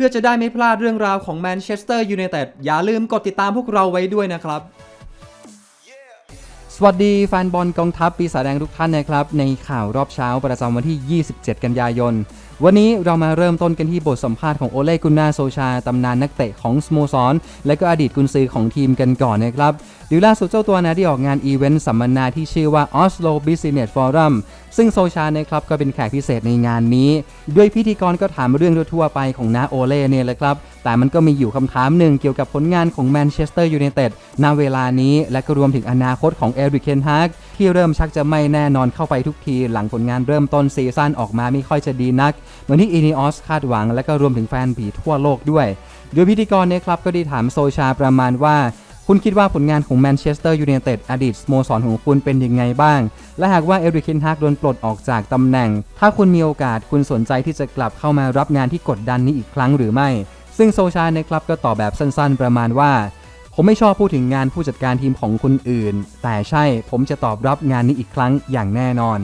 พื่อจะได้ไม่พลาดเรื่องราวของแมนเชสเตอร์ยูไนเต็ดอย่าลืมกดติดตามพวกเราไว้ด้วยนะครับ สวัสดีแฟนบอลกองทัพปีศาจแดงทุกท่านนะครับ ในข่าวรอบเช้าประจำวันที่ 27 กันยายน วันนี้เรามาเริ่มต้นกันที่บทสัมภาษณ์ของโอเล่กุนนาโซชา ตำนานนักเตะของสโมสร และก็อดีตกุนซือของทีมกันก่อนนะครับหรือล่าสุดเจ้าตัวนะได้ออกงานอีเวนต์สัมมนาที่ชื่อว่า Oslo Business Forum ซึ่งโซชานะครับก็เป็นแขกพิเศษในงานนี้ ด้วยพิธีกรก็ถามเรื่องทั่วไปของนาโอเล่เนี่ยแหละครับ แต่มันก็มีอยู่คำถามหนึ่งเกี่ยวกับผลงานของแมนเชสเตอร์ยูไนเต็ดณเวลานี้และก็รวมถึงอนาคตของเอริกเคนฮากที่เริ่มชักจะไม่แน่นอนเข้าไปทุกที หลังผลงานเริ่มต้นซีซั่นออกมาไม่ค่อยจะดีนัก เหมือนที่อีนิออสคาดหวังและก็รวมถึงแฟนผีทั่วโลกด้วย โดยพิธีกรเนี่ยครับก็ได้ถามโซชาประมาณว่า คุณคิดว่าผลงานของแมนเชสเตอร์ยูไนเต็ดอดีตสโมสรของคุณเป็นยังไงบ้าง และหากว่าเอริกเคนฮากโดนปลดออกจากตำแหน่ง ถ้าคุณมีโอกาสคุณสนใจที่จะกลับเข้ามารับงานที่กดดันนี้อีกครั้งหรือไม่ ซึ่งโซชาในครับก็ตอบแบบสั้นๆ ประมาณว่า ผมไม่ชอบพูดถึงงานผู้จัดการทีมของคนอื่น แต่ใช่ผมจะตอบรับงานนี้อีกครั้งอย่างแน่นอน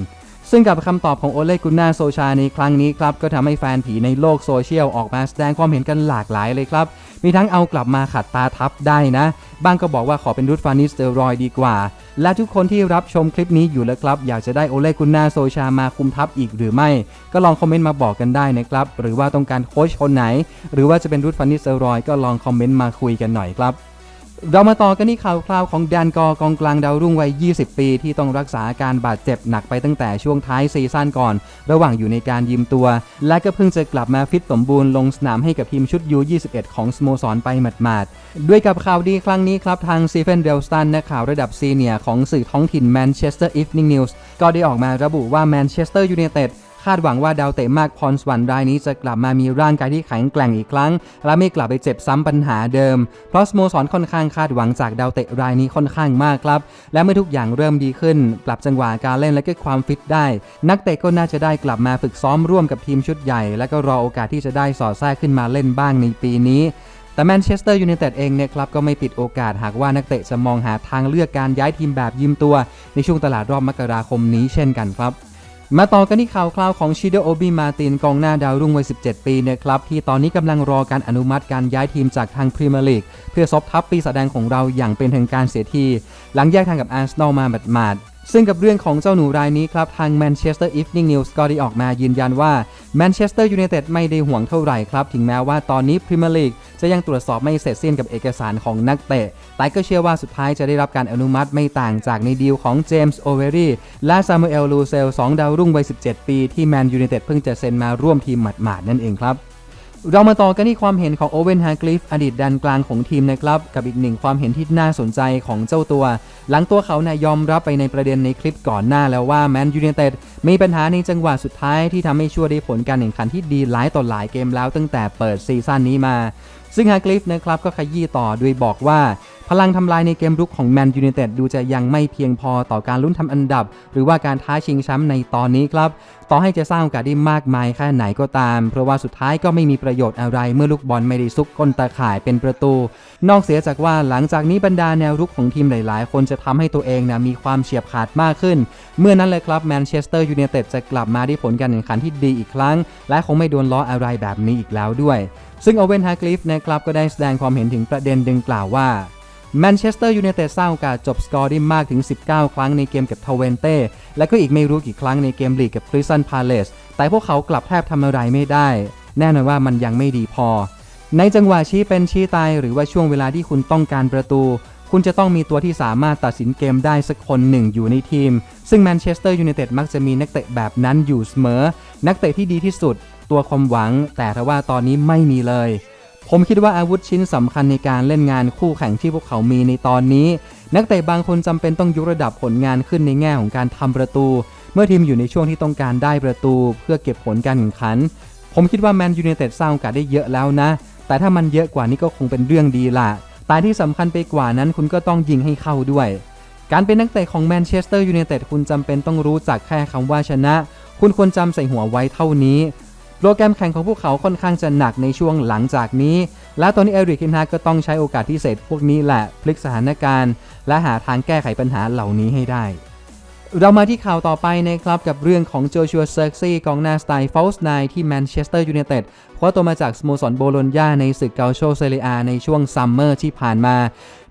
ซึ่งกับคำตอบของโอเลกุนนาโซชาในครั้งนี้ครับ ก็ทำให้แฟนผีในโลกโซเชียลออกมาแสดงความเห็นกันหลากหลายเลยครับ มีทั้งเอากลับมาขัดตาทับได้นะบางก็บอกว่าขอเป็นรุดฟานิสเตอรอยดีกว่า และทุกคนที่รับชมคลิปนี้อยู่แล้วครับ อยากจะได้โอเลกุนนาโซชามาคุมทัพอีกหรือไม่ ก็ลองคอมเมนต์มาบอกกันได้นะครับ หรือว่าต้องการโค้ชคนไหน หรือว่าจะเป็นรุดฟานิสเตอรอยก็ลองคอมเมนต์มาคุยกันหน่อยครับ เรามาต่อกันที่ข่าวคราวของแดนกอกองกลางดาวรุ่งวัย 20 ปี ที่ต้องรักษาอาการบาดเจ็บหนักไปตั้งแต่ช่วงท้ายซีซั่นก่อน ระหว่างอยู่ในการยืมตัว และก็เพิ่งจะกลับมาฟิตสมบูรณ์ลงสนามให้กับทีมชุด U21 ของสโมสรไปหมาดๆ ด้วยกับข่าวดีครั้งนี้ครับ ทางซีเฟนเดลสตันนักข่าวระดับซีเนียร์ของสื่อท้องถิ่นแมนเชสเตอร์อีฟนิ่งนิวส์ก็ได้ออกมาระบุว่าแมนเชสเตอร์ยูไนเต็ด คาดหวังว่าดาวเตะมากพรสวรรค์รายนี้จะกลับมามีร่างกายที่แข็งแกร่งอีกครั้ง และไม่กลับไปเจ็บซ้ำปัญหาเดิม เพราะสโมสรค่อนข้างคาดหวังจากดาวเตะรายนี้ค่อนข้างมากครับ และเมื่อทุกอย่างเริ่มดีขึ้น ปรับจังหวะการเล่นและก็ความฟิตได้ นักเตะก็น่าจะได้กลับมาฝึกซ้อมร่วมกับทีมชุดใหญ่ และก็รอโอกาสที่จะได้สอดแทรกขึ้นมาเล่นบ้างในปีนี้แต่แมนเชสเตอร์ยูไนเต็ดเองเนี่ยครับก็ไม่ปิดโอกาสหากว่านักเตะจะมองหาทางเลือกการย้ายทีมแบบยืมตัว ในช่วงตลาดรอบมกราคมนี้เช่นกันครับ มาต่อกันที่ข่าวคราวของชิโดโอบิมาตินกองหน้าดาวรุ่งวัย 17 ปีนะครับ ที่ตอนนี้กำลังรอการอนุมัติการย้ายทีมจากทางพรีเมียร์ลีกเพื่อซบทับปีศาจแดงของเราอย่างเป็นทางการเสียที หลังแยกทางกับอาร์เซนอลมาหมาด ซึ่งกับเรื่องของเจ้าหนูรายนี้ครับ ทางแมนเชสเตอร์อีฟนิ่งนิวส์ก็ได้ออกมายืนยันว่าแมนเชสเตอร์ยูไนเต็ดไม่ได้ห่วงเท่าไหร่ครับ ถึงแม้ว่าตอนนี้พรีเมียร์ลีกจะยังตรวจสอบไม่เสร็จสิ้นกับเอกสารของนักเตะ แต่ก็เชื่อว่าสุดท้ายจะได้รับการอนุมัติไม่ต่างจากในดีลของเจมส์โอเวอรี่และซามูเอลลูเซล2ดาวรุ่งวัย 17 ปีที่แมนยูไนเต็ดเพิ่งจะเซ็นมาร่วมทีมหมาดๆนั่นเองครับ เรามาต่อกันที่ความเห็นของโอเวนฮากลิฟอดีตแดนกลางของทีมนะครับ กับอีกหนึ่งความเห็นที่น่าสนใจของเจ้าตัว หลังตัวเขาเนี่ยยอมรับไปในประเด็นในคลิปก่อนหน้าแล้วว่าแมนยูเนเต็ดมีปัญหาในจังหวะสุดท้ายที่ทำให้ชั่วได้ผลการแข่งขันที่ดีหลายต่อหลายเกมแล้วตั้งแต่เปิดซีซั่นนี้มา ซึ่งฮากลิฟนะครับก็ขยี้ต่อด้วยบอกว่า พลังทำลายในเกมรุกของแมนยูไนเต็ดดูจะยังไม่เพียงพอต่อการลุ้นทำอันดับ หรือว่าการท้าชิงแชมป์ในตอนนี้ครับ ต่อให้จะสร้างโอกาสได้มากมายแค่ไหนก็ตาม เพราะว่าสุดท้ายก็ไม่มีประโยชน์อะไรเมื่อลูกบอลไม่ได้ซุกก้นตาข่ายเป็นประตู นอกเสียจากว่าหลังจากนี้บรรดาแนวรุกของทีมหลาย ๆ คนจะทำให้ตัวเองนะมีความเฉียบขาดมากขึ้น เมื่อนั้นเลยครับแมนเชสเตอร์ยูไนเต็ดจะกลับมาได้ผลการแข่งขันที่ดีอีกครั้ง และคงไม่โดนล้ออะไรแบบนี้อีกแล้วด้วย ซึ่งโอเวนฮากลิฟนะครับก็ได้แสดงความเห็นถึงประเด็นดังกล่าวว่า แมนเชสเตอร์ยูไนเต็ดสร้างโอกาสจบสกอร์ได้มากถึง 19 ครั้งในเกมกับทเวนเต้และก็อีกไม่รู้กี่ครั้งในเกมลีกกับคริสตันพาเลสแต่พวกเขากลับแทบทำอะไรไม่ได้ แน่นอนว่ามันยังไม่ดีพอ ในจังหวะชี้เป็นชี้ตายหรือว่าช่วงเวลาที่คุณต้องการประตู คุณจะต้องมีตัวที่สามารถตัดสินเกมได้สักคนหนึ่งอยู่ในทีม ซึ่งแมนเชสเตอร์ยูไนเต็ดมักจะมีนักเตะแบบนั้นอยู่เสมอ นักเตะที่ดีที่สุด ตัวความหวัง แต่ทว่าตอนนี้ไม่มีเลย ผมคิดว่าอาวุธชิ้นสำคัญในการเล่นงานคู่แข่งที่พวกเขามีในตอนนี้ นักเตะบางคนจำเป็นต้องยกระดับผลงานขึ้นในแง่ของการทำประตู เมื่อทีมอยู่ในช่วงที่ต้องการได้ประตู เพื่อเก็บผลการแข่งขัน ผมคิดว่าแมนยูไนเต็ดสร้างโอกาสได้เยอะแล้วนะ แต่ถ้ามันเยอะกว่านี้ก็คงเป็นเรื่องดีละแต่ที่สำคัญไปกว่านั้นคุณก็ต้องยิงให้เข้าด้วย การเป็นนักเตะของแมนเชสเตอร์ยูไนเต็ดคุณจำเป็นต้องรู้จักแค่คำว่าชนะ คุณควรจำใส่หัวไว้เท่านี้ โปรแกรมแข่งของพวกเขาค่อนข้างจะหนักในช่วงหลังจากนี้ และตอนนี้เอริกคินฮากก็ต้องใช้โอกาสพิเศษพวกนี้แหละพลิกสถานการณ์ และหาทางแก้ไขปัญหาเหล่านี้ให้ได้ เรามาที่ข่าวต่อไปนะครับ กับเรื่องของโจชัวเซอร์ซี่กองหน้าสไตล์ฟอลส์ไนที่แมนเชสเตอร์ยูไนเต็ดคว้าตัวมาจากสโมสรโบโลญญาในศึกเกาโชเซเรียในช่วงซัมเมอร์ที่ผ่านมา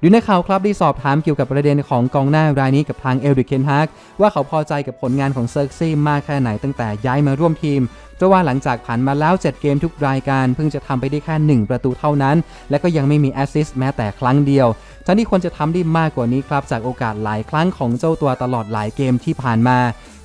ดูในข่าวครับได้สอบถามเกี่ยวกับประเด็นของกองหน้ารายนี้กับทางเอลริกเคนฮากว่าเขาพอใจกับผลงานของเซอร์ซี่มากแค่ไหนตั้งแต่ย้ายมาร่วมทีมเพราะว่าหลังจากผ่านมาแล้ว 7 เกมทุกรายการ เพิ่งจะทำไปได้แค่ 1 ประตูเท่านั้น และก็ยังไม่มีแอสซิสต์แม้แต่ครั้งเดียวทั้งที่ควรจะทำได้มากกว่านี้ครับจากโอกาสหลายครั้งของเจ้าตัวตลอดหลายเกมที่ผ่านมา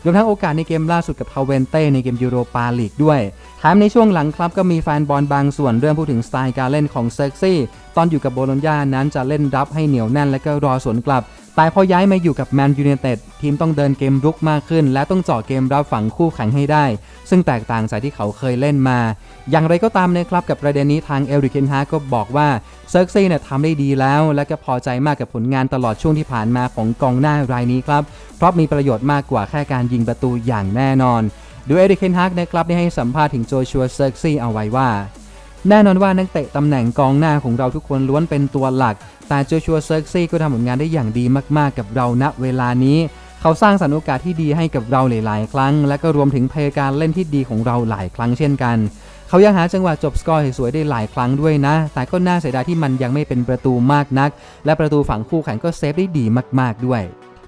รวมทั้งโอกาสในเกมล่าสุดกับทาเวนเต้ในเกมยูโรปาลีกด้วยแถมในช่วงหลังครับก็มีแฟนบอลบางส่วนเริ่มพูดถึงสไตล์การเล่นของเซ็กซี่ตอนอยู่กับโบโลญญานั้นจะเล่นรับให้เหนียวแน่นและก็รอสวนกลับ แต่พอย้ายมาอยู่กับแมนยูไนเต็ดทีมต้องเดินเกมรุกมากขึ้น และต้องเจาะเกมรับฝั่งคู่แข่งให้ได้ ซึ่งแตกต่างจากที่เขาเคยเล่นมา อย่างไรก็ตามนะครับกับประเด็นนี้ทางเอริกเคนฮาก็บอกว่าเซิร์กซี่เนี่ยทำได้ดีแล้ว และก็พอใจมากกับผลงานตลอดช่วงที่ผ่านมาของกองหน้ารายนี้ครับเพราะมีประโยชน์มากกว่าแค่การยิงประตูอย่างแน่นอน โดยเอริกเคนฮากนะครับได้ให้สัมภาษณ์ถึงโจชัวเซิร์ซี่เอาไว้ว่า แน่นอนว่านักเตะตำแหน่งกองหน้าของเราทุกคนล้วนเป็นตัวหลัก แต่โจชัวเซิร์ซี่ก็ทำผลงานได้อย่างดีมากๆกับเราณเวลานี้ เขาสร้างสรรค์โอกาสที่ดีให้กับเราหลาย ๆ ครั้ง และก็รวมถึงเพลย์การเล่นที่ดีของเราหลายครั้งเช่นกันเขายังหาจังหวะจบสกอร์สวยๆได้หลายครั้งด้วยนะ แต่ก็น่าเสียดายที่มันยังไม่เป็นประตูมากนัก และประตูฝั่งคู่แข่งก็เซฟได้ดีมากๆด้วย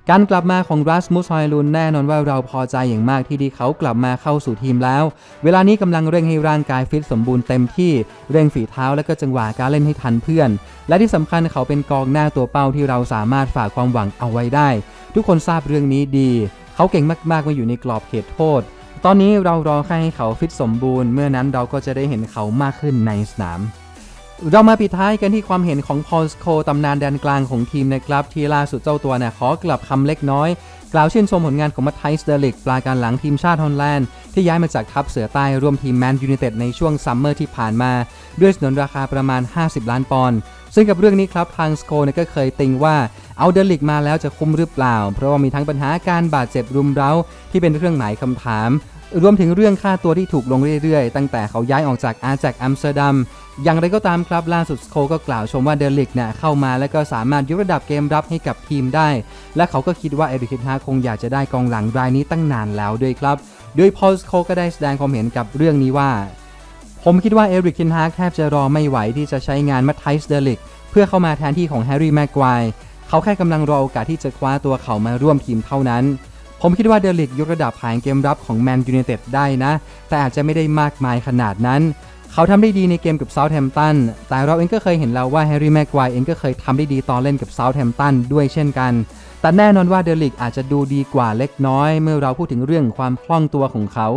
การกลับมาของรัสมุสฮอยลุนแน่นอนว่าเราพอใจอย่างมากที่ดีเขากลับมาเข้าสู่ทีมแล้ว เวลานี้กำลังเร่งให้ร่างกายฟิตสมบูรณ์เต็มที่เร่งฝีเท้าและก็จังหวะการเล่นให้ทันเพื่อน และที่สำคัญเขาเป็นกองหน้าตัวเป้าที่เราสามารถฝากความหวังเอาไว้ได้ ทุกคนทราบเรื่องนี้ดี เขาเก่งมากๆมาอยู่ในกรอบเขตโทษ ตอนนี้เรารอแค่ให้เขาฟิตสมบูรณ์ เมื่อนั้นเราก็จะได้เห็นเขามากขึ้นในสนาม เรามาปิดท้ายกันที่ความเห็นของพอลสโคตำนานแดนกลางของทีมนะครับ ที่ล่าสุดเจ้าตัวเนี่ยขอกลับคำเล็กน้อย กล่าวชื่นชมผลงานของมัตไทส์เดลิกปลาการหลังทีมชาติฮอลแลนด์ ที่ย้ายมาจากทัพเสือใต้ร่วมทีมแมนยูไนเต็ดในช่วงซัมเมอร์ที่ผ่านมา ด้วยสนนราคาประมาณ 50 ล้านปอนด์ซึ่งกับเรื่องนี้ครับทางสโคเนี่ยก็เคยติงว่าเอาเดลิกมาแล้วจะคุ้มหรือเปล่า เพราะว่ามีทั้งปัญหาการบาดเจ็บรุมเร้าที่เป็นเครื่องหมายคำถาม รวมถึงเรื่องค่าตัวที่ถูกลงเรื่อยๆ ตั้งแต่เขาย้ายออกจากอาแจกอัมสเตอร์ดัม อย่างไรก็ตามครับล่าสุดโคก็กล่าวชมว่าเดลิกเนี่ยเข้ามาแล้วก็สามารถยกระดับเกมรับให้กับทีมได้ และเขาก็คิดว่าเอริกเทนฮาคงอยากจะได้กองหลังรายนี้ตั้งนานแล้วด้วยครับ โดยพอลสโคก็ได้แสดงความเห็นกับเรื่องนี้ว่า ผมคิดว่าเอริกเทนฮาแทบจะรอไม่ไหวที่จะใช้งานมัตไทส์เดลิกเพื่อเข้ามาแทนที่ของแฮร์รี่แม็กควายเขาแค่กำลังรอโอกาสที่จะคว้าตัวเขามาร่วมทีมเท่านั้น ผมคิดว่าเดลิกยกระดับผ่านเกมรับของแมนยูเนเต็ดได้นะ แต่อาจจะไม่ได้มากมายขนาดนั้นเขาทำได้ดีในเกมกับเซาท์แฮมป์ตัน แต่เราเองก็เคยเห็นแล้วว่าแฮร์รี่แม็กควเองก็เคยทำได้ดีตอนเล่นกับเซาท์แฮมป์ตันด้วยเช่นกัน แต่แน่นอนว่าเดลิกอาจจะดูดีกว่าเล็กน้อย เมื่อเราพูดถึงเรื่องความคล่องตัวของเขา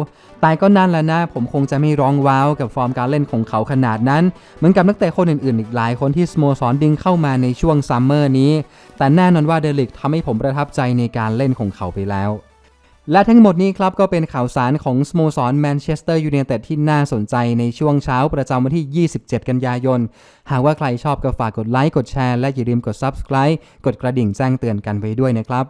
แต่ก็นั่นแหละนะ ผมคงจะไม่ร้องว้าวกับฟอร์มการเล่นของเขาขนาดนั้น เหมือนกับนักเตะคนอื่นๆ อีกหลายคนที่สโมสรดึงเข้ามาในช่วงซัมเมอร์นี้ แต่แน่นอนว่าเดลิกทำให้ผมประทับใจในการเล่นของเขาไปแล้ว และทั้งหมดนี้ครับก็เป็นข่าวสารของสโมสรแมนเชสเตอร์ยูไนเต็ดที่น่าสนใจในช่วงเช้าประจำวันที่ 27 กันยายน หากว่าใครชอบก็ฝากกดไลค์ กดแชร์ และอย่าลืมกด Subscribe กดกระดิ่งแจ้งเตือนกันไว้ด้วยนะครับ